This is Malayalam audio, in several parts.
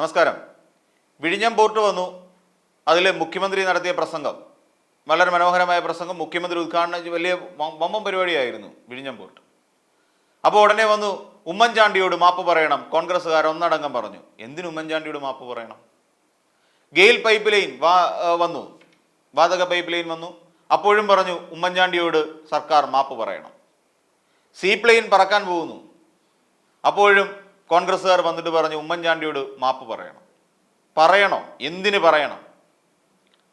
നമസ്കാരം. വിഴിഞ്ഞം പോർട്ട് വന്നു. അതിൽ മുഖ്യമന്ത്രി നടത്തിയ പ്രസംഗം. വളരെ മനോഹരമായ പ്രസംഗം. മുഖ്യമന്ത്രി ഉദ്ഘാടനം വലിയ വമ്പം പരിപാടിയായിരുന്നു വിഴിഞ്ഞം പോർട്ട്. അപ്പോൾ ഉടനെ വന്നു ഉമ്മൻചാണ്ടിയോട് മാപ്പ് പറയണം. കോൺഗ്രസ്സുകാർ ഒന്നടങ്കം പറഞ്ഞു. എന്തിനു ഉമ്മൻചാണ്ടിയോട് മാപ്പ് പറയണം? ഗെയിൽ പൈപ്പ് ലൈൻ വാ വന്നു. വാതക പൈപ്പ് ലൈൻ വന്നു. അപ്പോഴും പറഞ്ഞു ഉമ്മൻചാണ്ടിയോട് സർക്കാർ മാപ്പ് പറയണം. സീപ്ലെയിൻ പറക്കാൻ പോകുന്നു. അപ്പോഴും കോൺഗ്രസ്സുകാർ വന്നിട്ട് പറഞ്ഞു ഉമ്മൻചാണ്ടിയോട് മാപ്പ് പറയണം. പറയണോ. എന്തിന് പറയണം?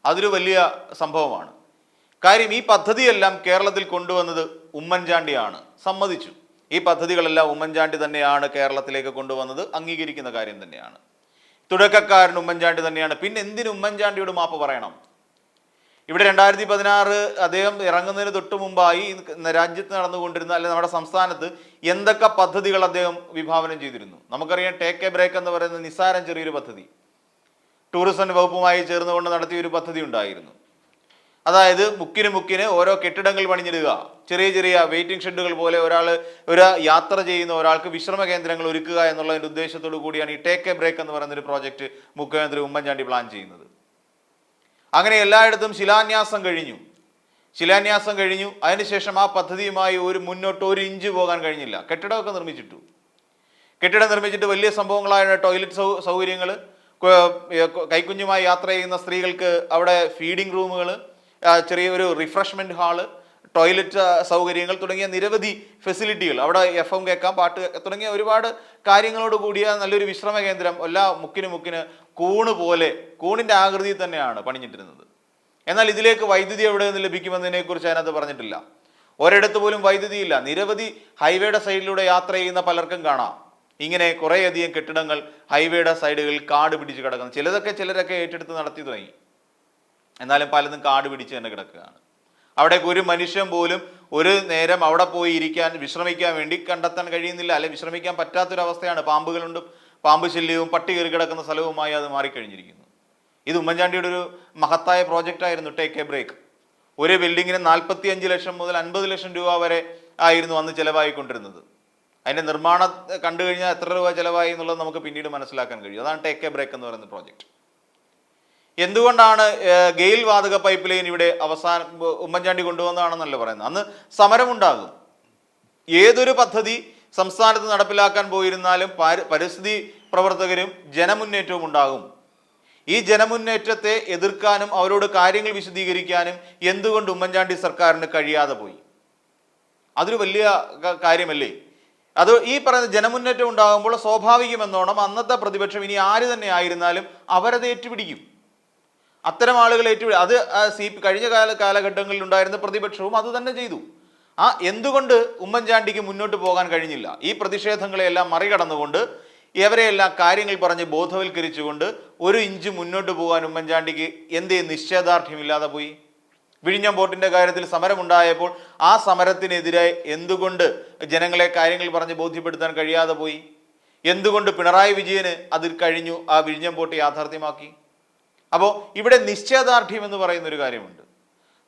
അതൊരു വലിയ സംഭവമാണ്. കാര്യം ഈ പദ്ധതിയെല്ലാം കേരളത്തിൽ കൊണ്ടുവന്നത് ഉമ്മൻചാണ്ടിയാണ്. സമ്മതിച്ചു. ഈ പദ്ധതികളെല്ലാം ഉമ്മൻചാണ്ടി തന്നെയാണ് കേരളത്തിലേക്ക് കൊണ്ടുവന്നത്. അംഗീകരിക്കുന്ന കാര്യം തന്നെയാണ്. തുടക്കക്കാരൻ ഉമ്മൻചാണ്ടി തന്നെയാണ്. പിന്നെ എന്തിനു ഉമ്മൻചാണ്ടിയോട് മാപ്പ് പറയണം? ഇവിടെ രണ്ടായിരത്തി പതിനാറ് അദ്ദേഹം ഇറങ്ങുന്നതിന് തൊട്ട് മുമ്പായി രാജ്യത്ത് നടന്നുകൊണ്ടിരുന്ന അല്ലെങ്കിൽ നമ്മുടെ സംസ്ഥാനത്ത് എന്തൊക്കെ പദ്ധതികൾ അദ്ദേഹം വിഭാവനം ചെയ്തിരുന്നു? നമുക്കറിയാം ടേക്ക് എ ബ്രേക്ക് എന്ന് പറയുന്ന നിസ്സാരം ചെറിയൊരു പദ്ധതി. ടൂറിസം വകുപ്പുമായി ചേർന്നുകൊണ്ട് നടത്തിയ ഒരു പദ്ധതി ഉണ്ടായിരുന്നു. അതായത് മുക്കിന് മുക്കിന് ഓരോ കെട്ടിടങ്ങൾ പണിഞ്ഞിടുക ചെറിയ ചെറിയ വെയിറ്റിംഗ് ഷെഡുകൾ പോലെ ഒരാൾ ഒരു യാത്ര ചെയ്യുന്ന ഒരാൾക്ക് വിശ്രമ കേന്ദ്രങ്ങൾ ഒരുക്കുക എന്നുള്ളതിന്റെ ഉദ്ദേശത്തോടു കൂടിയാണ് ഈ ടേക്ക് എ ബ്രേക്ക് എന്ന് പറയുന്ന ഒരു പ്രോജക്റ്റ് മുഖ്യമന്ത്രി ഉമ്മൻചാണ്ടി പ്ലാൻ ചെയ്യുന്നത്. അങ്ങനെ എല്ലായിടത്തും ശിലാന്യാസം കഴിഞ്ഞു. ശിലാന്യാസം കഴിഞ്ഞു. അതിനുശേഷം ആ പദ്ധതിയുമായി ഒരു മുന്നോട്ട് ഒരു ഇഞ്ച് പോകാൻ കഴിഞ്ഞില്ല. കെട്ടിടമൊക്കെ നിർമ്മിച്ചിട്ടു. കെട്ടിടം നിർമ്മിച്ചിട്ട് വലിയ സംഭവങ്ങളായ ടോയ്ലറ്റ് സൗ സൗകര്യങ്ങൾ കൈക്കുഞ്ഞുമായി യാത്ര ചെയ്യുന്ന സ്ത്രീകൾക്ക് അവിടെ ഫീഡിംഗ് റൂമുകൾ ചെറിയൊരു റിഫ്രഷ്മെന്റ് ഹാൾ ടോയ്ലറ്റ് സൗകര്യങ്ങൾ തുടങ്ങിയ നിരവധി ഫെസിലിറ്റികൾ. അവിടെ എഫ് എം കേൾക്കാം പാട്ട് തുടങ്ങിയ ഒരുപാട് കാര്യങ്ങളോട് കൂടിയ നല്ലൊരു വിശ്രമ കേന്ദ്രം എല്ലാ മുക്കിന് മുക്കിന് കൂണ് പോലെ കൂണിന്റെ ആകൃതിയിൽ തന്നെയാണ് പണിഞ്ഞിട്ടിരുന്നത്. എന്നാൽ ഇതിലേക്ക് വൈദ്യുതി എവിടെ നിന്ന് ലഭിക്കുമെന്നതിനെ കുറിച്ച് അതിനകത്ത് പറഞ്ഞിട്ടില്ല. ഒരിടത്ത് പോലും വൈദ്യുതിയില്ല. നിരവധി ഹൈവേയുടെ സൈഡിലൂടെ യാത്ര ചെയ്യുന്ന പലർക്കും കാണാം. ഇങ്ങനെ കുറേയധികം കെട്ടിടങ്ങൾ ഹൈവേയുടെ സൈഡുകളിൽ കാട് പിടിച്ച് കിടക്കുന്നു. ചിലതൊക്കെ ചിലരൊക്കെ ഏറ്റെടുത്ത് നടത്തി തുടങ്ങി. എന്നാലും പലതും കാട് പിടിച്ച് തന്നെ കിടക്കുകയാണ്. അവിടെ ഒരു മനുഷ്യൻ പോലും ഒരു നേരം അവിടെ പോയി ഇരിക്കാൻ വിശ്രമിക്കാൻ വേണ്ടി കണ്ടെത്താൻ കഴിയുന്നില്ല. അല്ലെ വിശ്രമിക്കാൻ പറ്റാത്തൊരവസ്ഥയാണ്. പാമ്പുകളുണ്ട് പാമ്പ് ശല്യവും പട്ടി കയറി കിടക്കുന്ന സ്ഥലവുമായി അത് മാറിക്കഴിഞ്ഞിരിക്കുന്നു. ഇത് ഉമ്മൻചാണ്ടിയുടെ ഒരു മഹത്തായ പ്രോജക്റ്റ് ആയിരുന്നു ടേക്ക് എ ബ്രേക്ക് ഒരു ബിൽഡിങ്ങിന് നാൽപ്പത്തി അഞ്ച് ലക്ഷം മുതൽ അൻപത് ലക്ഷം രൂപ വരെ ആയിരുന്നു അന്ന് ചിലവായിക്കൊണ്ടിരുന്നത്. അതിന്റെ നിർമ്മാണം കണ്ടു കഴിഞ്ഞാൽ എത്ര രൂപ ചിലവായി എന്നുള്ളത് നമുക്ക് പിന്നീട് മനസ്സിലാക്കാൻ കഴിയും. അതാണ് ടേക്ക് എ ബ്രേക്ക് എന്ന് പറയുന്ന പ്രോജക്റ്റ് എന്തുകൊണ്ടാണ് ഗെയിൽ വാതക പൈപ്പ് ലൈൻ ഇവിടെ അവസാനം ഉമ്മൻചാണ്ടി കൊണ്ടുവന്നതാണെന്നല്ല പറയുന്നത്? അന്ന് സമരമുണ്ടാകും. ഏതൊരു പദ്ധതി സംസ്ഥാനത്ത് നടപ്പിലാക്കാൻ പോയിരുന്നാലും പരിസ്ഥിതി പ്രവർത്തകരും ജനമുന്നേറ്റവും ഉണ്ടാകും. ഈ ജനമുന്നേറ്റത്തെ എതിർക്കാനും അവരോട് കാര്യങ്ങൾ വിശദീകരിക്കാനും എന്തുകൊണ്ട് ഉമ്മൻചാണ്ടി സർക്കാരിന് കഴിയാതെ പോയി? അതൊരു വലിയ കാര്യമല്ലേ? അത് ഈ പറയുന്ന ജനമുന്നേറ്റം ഉണ്ടാകുമ്പോൾ സ്വാഭാവികമെന്നോണം അന്നത്തെ പ്രതിപക്ഷം ഇനി ആര് തന്നെ ആയിരുന്നാലും അവരത് ഏറ്റുപിടിക്കും. അത്തരം ആളുകൾ ഏറ്റുപിടി അത് സി കഴിഞ്ഞ കാല കാലഘട്ടങ്ങളിൽ ഉണ്ടായിരുന്ന പ്രതിപക്ഷവും അത് തന്നെ ചെയ്തു. ആ എന്തുകൊണ്ട് ഉമ്മൻചാണ്ടിക്ക് മുന്നോട്ട് പോകാൻ കഴിഞ്ഞില്ല? ഈ പ്രതിഷേധങ്ങളെയെല്ലാം മറികടന്നുകൊണ്ട് ഇവരെയെല്ലാം കാര്യങ്ങൾ പറഞ്ഞ് ബോധവൽക്കരിച്ചുകൊണ്ട് ഒരു ഇഞ്ച് മുന്നോട്ട് പോകാൻ ഉമ്മൻചാണ്ടിക്ക് എന്തേ നിശ്ചയദാർഢ്യമില്ലാതെ പോയി? വിഴിഞ്ഞം ബോട്ടിന്റെ കാര്യത്തിൽ സമരമുണ്ടായപ്പോൾ ആ സമരത്തിനെതിരെ എന്തുകൊണ്ട് ജനങ്ങളെ കാര്യങ്ങൾ പറഞ്ഞ് ബോധ്യപ്പെടുത്താൻ കഴിയാതെ പോയി? എന്തുകൊണ്ട് പിണറായി വിജയന് അതിൽ കഴിഞ്ഞു ആ വിഴിഞ്ഞം ബോട്ട് യാഥാർത്ഥ്യമാക്കി? അപ്പോൾ ഇവിടെ നിശ്ചയദാർഢ്യം എന്ന് പറയുന്ന ഒരു കാര്യമുണ്ട്.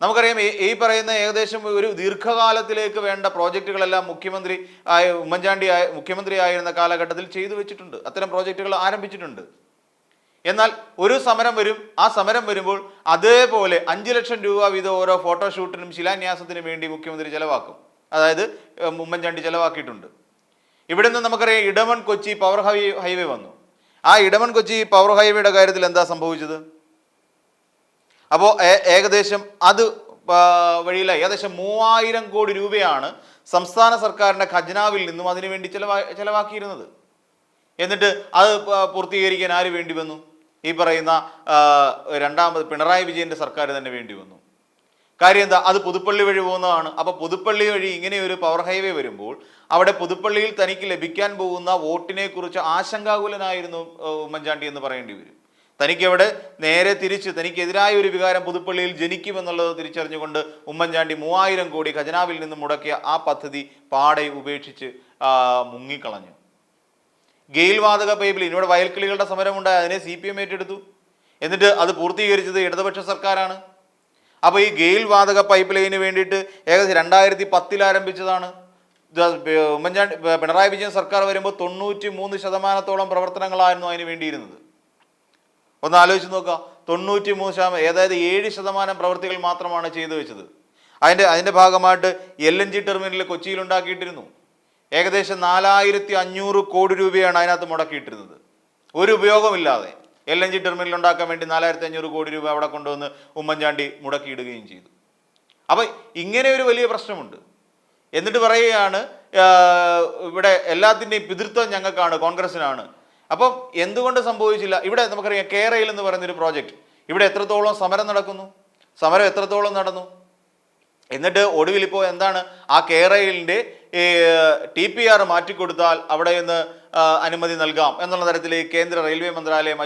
നമുക്കറിയാം ഈ- പറയുന്ന ഏകദേശം ഒരു ദീർഘകാലത്തിലേക്ക് വേണ്ട പ്രോജക്റ്റുകളെല്ലാം മുഖ്യമന്ത്രി ആയ ഉമ്മൻചാണ്ടി ആയ മുഖ്യമന്ത്രി ആയിരുന്ന കാലഘട്ടത്തിൽ ചെയ്തു വെച്ചിട്ടുണ്ട്. അത്തരം പ്രോജക്റ്റുകൾ ആരംഭിച്ചിട്ടുണ്ട്. എന്നാൽ ഒരു സമരം വരും. ആ സമരം വരുമ്പോൾ അതേപോലെ അഞ്ച് ലക്ഷം രൂപ വീതം ഓരോ ഫോട്ടോഷൂട്ടിനും ശിലാന്യാസത്തിനും വേണ്ടി മുഖ്യമന്ത്രി ചെലവാക്കും. അതായത് ഉമ്മൻചാണ്ടി ചെലവാക്കിയിട്ടുണ്ട്. ഇവിടെ നിന്ന് നമുക്കറിയാം Edamon Kochi power high highway വന്നു. ആ ഇടമൺ കൊച്ചി പവർ ഹൈവേയുടെ കാര്യത്തിൽ എന്താ സംഭവിച്ചത്? അപ്പോൾ ഏകദേശം അത് വഴിയിൽ ഏകദേശം മൂവായിരം കോടി രൂപയാണ് സംസ്ഥാന സർക്കാരിന്റെ ഖജനാവിൽ നിന്നും അതിനുവേണ്ടി ചെലവാ ചെലവാക്കിയിരുന്നത്. എന്നിട്ട് അത് പൂർത്തീകരിക്കാൻ ആര് വേണ്ടി വന്നു? ഈ പറയുന്ന രണ്ടാമത് പിണറായി വിജയന്റെ സർക്കാർ തന്നെ വേണ്ടി വന്നു. കാര്യം എന്താ? അത് പുതുപ്പള്ളി വഴി പോകുന്നതാണ്. അപ്പോൾ പുതുപ്പള്ളി വഴി ഇങ്ങനെ ഒരു പവർ ഹൈവേ വരുമ്പോൾ അവിടെ പുതുപ്പള്ളിയിൽ തനിക്ക് ലഭിക്കാൻ പോകുന്ന വോട്ടിനെക്കുറിച്ച് ആശങ്കാകുലനായിരുന്നു ഉമ്മൻചാണ്ടി എന്ന് പറയേണ്ടി വരും. തനിക്ക് അവിടെ നേരെ തിരിച്ച് തനിക്കെതിരായ ഒരു വികാരം പുതുപ്പള്ളിയിൽ ജനിക്കുമെന്നുള്ളത് തിരിച്ചറിഞ്ഞുകൊണ്ട് ഉമ്മൻചാണ്ടി മൂവായിരം കോടി ഖജനാവിൽ നിന്ന് മുടക്കിയ ആ പദ്ധതി പാടെ ഉപേക്ഷിച്ച് മുങ്ങിക്കളഞ്ഞു. ഗെയിൽ വാതക പൈപ്പിൽ ഇവിടെ വയൽക്കിളികളുടെ സമരമുണ്ടായി അതിനെ സി പി എം ഏറ്റെടുത്തു. എന്നിട്ട് അത് പൂർത്തീകരിച്ചത് ഇടതുപക്ഷ സർക്കാരാണ്. അപ്പോൾ ഈ ഗെയിൽ വാതക പൈപ്പ് ലൈന് വേണ്ടിയിട്ട് ഏകദേശം രണ്ടായിരത്തി പത്തിൽ ആരംഭിച്ചതാണ് ഉമ്മൻചാണ്ടി പിണറായി വിജയൻ സർക്കാർ വരുമ്പോൾ തൊണ്ണൂറ്റി മൂന്ന് ശതമാനത്തോളം പ്രവർത്തനങ്ങളായിരുന്നു അതിന് വേണ്ടിയിരുന്നത്. ഒന്ന് ആലോചിച്ച് നോക്കുക. തൊണ്ണൂറ്റി മൂന്ന് ശതമാനം ഏതായത് ഏഴ് ശതമാനം പ്രവൃത്തികൾ മാത്രമാണ് ചെയ്തു വെച്ചത്. അതിന്റെ അതിന്റെ ഭാഗമായിട്ട് എൽ എൻ ജി ടെർമിനൽ കൊച്ചിയിൽ ഉണ്ടാക്കിയിട്ടിരുന്നു. ഏകദേശം നാലായിരത്തി അഞ്ഞൂറ് കോടി രൂപയാണ് അതിനകത്ത് മുടക്കിയിട്ടിരുന്നത്. ഒരു ഉപയോഗമില്ലാതെ എൽ എൻ ജി ടെർമിനൽ ഉണ്ടാക്കാൻ വേണ്ടി നാലായിരത്തി അഞ്ഞൂറ് കോടി രൂപ അവിടെ കൊണ്ടുവന്ന് ഉമ്മൻചാണ്ടി മുടക്കിയിടുകയും ചെയ്തു. അപ്പം ഇങ്ങനെ ഒരു വലിയ പ്രശ്നമുണ്ട്. എന്നിട്ട് പറയുകയാണ് ഇവിടെ എല്ലാത്തിന്റെയും പിതൃത്വം ഞങ്ങൾക്കാണ് കോൺഗ്രസിനാണ് അപ്പം എന്തുകൊണ്ട് സംഭവിച്ചില്ല? ഇവിടെ നമുക്കറിയാം കേരയിൽ എന്ന് പറയുന്നൊരു പ്രോജക്റ്റ്. ഇവിടെ എത്രത്തോളം സമരം നടക്കുന്നു? സമരം എത്രത്തോളം നടന്നു? എന്നിട്ട് ഒടുവിൽ ഇപ്പോൾ എന്താണ്? ആ കേരളിന്റെ ടി പി ആർ മാറ്റിക്കൊടുത്താൽ അവിടെ നിന്ന് അനുമതി നൽകാം എന്നുള്ള തരത്തിൽ കേന്ദ്ര റെയിൽവേ മന്ത്രാലയം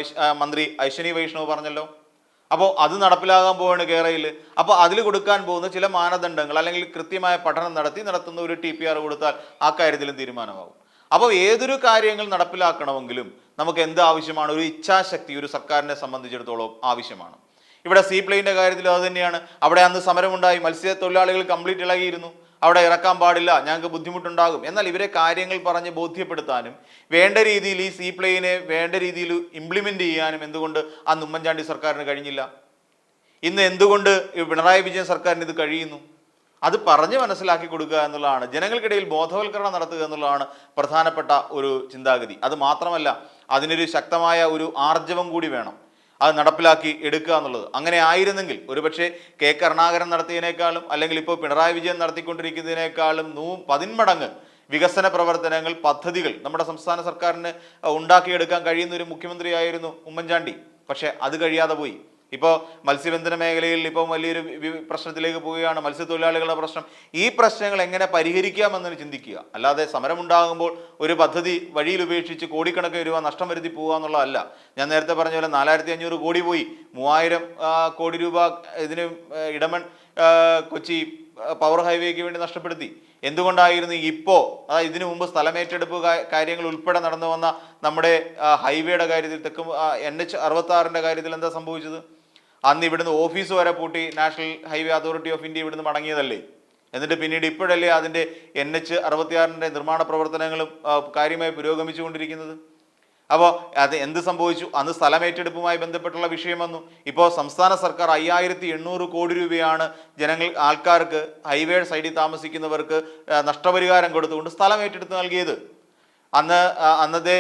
മന്ത്രി അശ്വനി വൈഷ്ണവ് പറഞ്ഞല്ലോ. അപ്പോൾ അത് നടപ്പിലാകാൻ പോവാണ് കേരളയിൽ അപ്പോൾ അതിൽ കൊടുക്കാൻ പോകുന്ന ചില മാനദണ്ഡങ്ങൾ അല്ലെങ്കിൽ കൃത്യമായ പഠനം നടത്തി നടത്തുന്ന ഒരു ടി പി ആർ കൊടുത്താൽ ആ കാര്യത്തിലും തീരുമാനമാകും. അപ്പോൾ ഏതൊരു കാര്യങ്ങൾ നടപ്പിലാക്കണമെങ്കിലും നമുക്ക് എന്ത് ആവശ്യമാണ്? ഒരു ഇച്ഛാശക്തി ഒരു സർക്കാരിനെ സംബന്ധിച്ചിടത്തോളം ആവശ്യമാണ്. ഇവിടെ സീ പ്ലെയിന്റെ കാര്യത്തിൽ അത് തന്നെയാണ്. അവിടെ അന്ന് സമരമുണ്ടായി മത്സ്യത്തൊഴിലാളികൾ കംപ്ലീറ്റ് ഇളകിയിരുന്നു. അവിടെ ഇറക്കാൻ പാടില്ല ഞങ്ങൾക്ക് ബുദ്ധിമുട്ടുണ്ടാകും. എന്നാൽ ഇവരെ കാര്യങ്ങൾ പറഞ്ഞ് ബോധ്യപ്പെടുത്താനും വേണ്ട രീതിയിൽ ഈ സീ പ്ലെയിനെ വേണ്ട രീതിയിൽ ഇംപ്ലിമെന്റ് ചെയ്യാനും എന്തുകൊണ്ട് അന്ന് ഉമ്മൻചാണ്ടി സർക്കാരിന് കഴിഞ്ഞില്ല? ഇന്ന് എന്തുകൊണ്ട് പിണറായി വിജയൻ സർക്കാരിന് ഇത് കഴിയുന്നു? അത് പറഞ്ഞ് മനസ്സിലാക്കി കൊടുക്കുക എന്നുള്ളതാണ്. ജനങ്ങൾക്കിടയിൽ ബോധവൽക്കരണം നടത്തുക എന്നുള്ളതാണ് പ്രധാനപ്പെട്ട ഒരു ചിന്താഗതി. അത് മാത്രമല്ല അതിനൊരു ശക്തമായ ഒരു ആർജവം കൂടി വേണം അത് നടപ്പിലാക്കി എടുക്കുക എന്നുള്ളത്. അങ്ങനെ ആയിരുന്നെങ്കിൽ ഒരുപക്ഷെ കെ കരുണാകരൻ നടത്തിയതിനേക്കാളും അല്ലെങ്കിൽ ഇപ്പോൾ പിണറായി വിജയൻ നടത്തിക്കൊണ്ടിരിക്കുന്നതിനേക്കാളും നൂ പതിന്മടങ്ങ് വികസന പ്രവർത്തനങ്ങൾ പദ്ധതികൾ നമ്മുടെ സംസ്ഥാന സർക്കാരിന് ഉണ്ടാക്കിയെടുക്കാൻ കഴിയുന്ന ഒരു മുഖ്യമന്ത്രിയായിരുന്നു ഉമ്മൻചാണ്ടി. പക്ഷേ അത് കഴിയാതെ പോയി. ഇപ്പോൾ മത്സ്യബന്ധന മേഖലയിൽ ഇപ്പം വലിയൊരു പ്രശ്നത്തിലേക്ക് പോവുകയാണ് മത്സ്യത്തൊഴിലാളികളുടെ പ്രശ്നം. ഈ പ്രശ്നങ്ങൾ എങ്ങനെ പരിഹരിക്കാമെന്ന് ചിന്തിക്കുക. അല്ലാതെ സമരമുണ്ടാകുമ്പോൾ ഒരു പദ്ധതി വഴിയിൽ ഉപേക്ഷിച്ച് കോടിക്കണക്കിന് രൂപ നഷ്ടം വരുത്തി പോകുക എന്നുള്ളതല്ല. ഞാൻ നേരത്തെ പറഞ്ഞ പോലെ നാലായിരത്തി അഞ്ഞൂറ് കോടി പോയി. മൂവായിരം കോടി രൂപ ഇതിന് ഇടമൺ കൊച്ചി പവർ ഹൈവേക്ക് വേണ്ടി നഷ്ടപ്പെടുത്തി. എന്തുകൊണ്ടായിരുന്നു ഇപ്പോൾ അതായത് ഇതിനു മുമ്പ് സ്ഥലമേറ്റെടുപ്പ് കാര്യങ്ങൾ ഉൾപ്പെടെ നടന്നു വന്ന നമ്മുടെ ഹൈവേയുടെ കാര്യത്തിൽ തെക്ക് എൻ എച്ച് അറുപത്തി ആറിന്റെ കാര്യത്തിൽ എന്താ സംഭവിച്ചത്? അന്ന് ഇവിടുന്ന് ഓഫീസ് വരെ പൂട്ടി national highway authority of India ഇവിടുന്ന് മടങ്ങിയതല്ലേ? എന്നിട്ട് പിന്നീട് ഇപ്പോഴല്ലേ അതിന്റെ എൻ എച്ച് അറുപത്തിയാറിന്റെ നിർമ്മാണ പ്രവർത്തനങ്ങളും കാര്യമായി പുരോഗമിച്ചുകൊണ്ടിരിക്കുന്നത്? അപ്പോൾ അത് എന്ത് സംഭവിച്ചു? അന്ന് സ്ഥലം ഏറ്റെടുപ്പുമായി ബന്ധപ്പെട്ടുള്ള വിഷയം വന്നു. ഇപ്പോൾ സംസ്ഥാന സർക്കാർ അയ്യായിരത്തി എണ്ണൂറ് കോടി രൂപയാണ് ജനങ്ങൾ ആൾക്കാർക്ക് ഹൈവേ സൈഡിൽ താമസിക്കുന്നവർക്ക് നഷ്ടപരിഹാരം കൊടുത്തുകൊണ്ട് സ്ഥലം ഏറ്റെടുത്ത് നൽകിയത്. അന്ന് അന്നത്തെ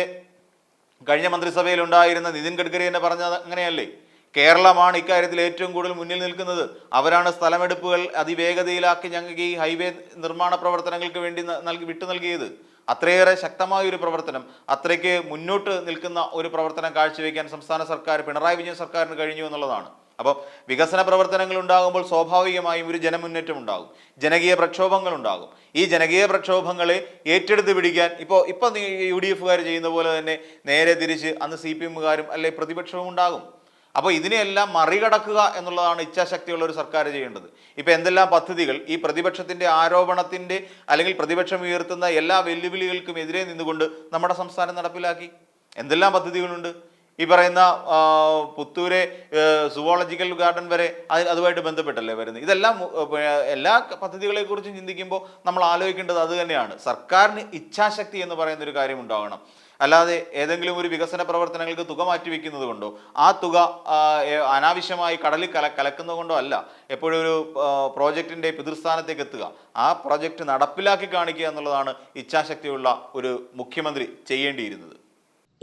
കഴിഞ്ഞ മന്ത്രിസഭയിൽ ഉണ്ടായിരുന്ന നിതിൻ ഗഡ്കരി തന്നെ പറഞ്ഞത് അങ്ങനെയല്ലേ? കേരളമാണ് ഇക്കാര്യത്തിൽ ഏറ്റവും കൂടുതൽ മുന്നിൽ നിൽക്കുന്നത്. അവരാണ് സ്ഥലമെടുപ്പുകൾ അതിവേഗതയിലാക്കി ഞങ്ങൾക്ക് ഈ ഹൈവേ നിർമ്മാണ പ്രവർത്തനങ്ങൾക്ക് വേണ്ടി നൽകി വിട്ടു നൽകിയത്. അത്രയേറെ ശക്തമായ ഒരു പ്രവർത്തനം അത്രയ്ക്ക് മുന്നോട്ട് നിൽക്കുന്ന ഒരു പ്രവർത്തനം കാഴ്ചവെക്കാൻ സംസ്ഥാന സർക്കാർ പിണറായി വിജയൻ സർക്കാരിന് കഴിഞ്ഞു എന്നുള്ളതാണ്. അപ്പോൾ വികസന പ്രവർത്തനങ്ങൾ ഉണ്ടാകുമ്പോൾ സ്വാഭാവികമായും ഒരു ജനമുന്നേറ്റം ഉണ്ടാകും. ജനകീയ പ്രക്ഷോഭങ്ങൾ ഉണ്ടാകും. ഈ ജനകീയ പ്രക്ഷോഭങ്ങളെ ഏറ്റെടുത്ത് പിടിക്കാൻ ഇപ്പോൾ ഇപ്പോൾ യു ഡി എഫുകാർ ചെയ്യുന്ന പോലെ തന്നെ നേരെ തിരിച്ച് അന്ന് സി പി എമ്മുകാരും അല്ലെ പ്രതിപക്ഷവും ഉണ്ടാകും. അപ്പോൾ ഇതിനെയെല്ലാം മറികടക്കുക എന്നുള്ളതാണ് ഇച്ഛാശക്തിയുള്ള ഒരു സർക്കാർ ചെയ്യേണ്ടത്. ഇപ്പോൾ എന്തെല്ലാം പദ്ധതികൾ ഈ പ്രതിപക്ഷത്തിന്റെ ആരോപണത്തിന്റെ അല്ലെങ്കിൽ പ്രതിപക്ഷം ഉയർത്തുന്ന എല്ലാ വെല്ലുവിളികൾക്കും എതിരെ നിന്നുകൊണ്ട് നമ്മുടെ സംസ്ഥാനം നടപ്പിലാക്കി? എന്തെല്ലാം പദ്ധതികളുണ്ട്? ഈ പറയുന്ന പുത്തൂരെ സുവോളജിക്കൽ ഗാർഡൻ വരെ അത് അതുമായിട്ട് ബന്ധപ്പെട്ടല്ലേ വരുന്നത്? ഇതെല്ലാം എല്ലാ പദ്ധതികളെ എല്ലാ പദ്ധതികളെക്കുറിച്ചും ചിന്തിക്കുമ്പോൾ നമ്മൾ ആലോചിക്കേണ്ടത് അത് തന്നെയാണ്. സർക്കാരിന് ഇച്ഛാശക്തി എന്ന് പറയുന്ന ഒരു കാര്യം ഉണ്ടാവണം. അല്ലാതെ ഏതെങ്കിലും ഒരു വികസന പ്രവർത്തനങ്ങൾക്ക് തുക മാറ്റിവെക്കുന്നത് കൊണ്ടോ ആ തുക അനാവശ്യമായി കടലിൽ കല കലക്കുന്നത് കൊണ്ടോ അല്ല എപ്പോഴും ഒരു പ്രോജക്റ്റിന്റെ പിതൃസ്ഥാനത്തേക്ക് എത്തുക. ആ പ്രോജക്റ്റ് നടപ്പിലാക്കി കാണിക്കുക എന്നുള്ളതാണ് ഇച്ഛാശക്തിയുള്ള ഒരു മുഖ്യമന്ത്രി ചെയ്യേണ്ടിയിരുന്നത്.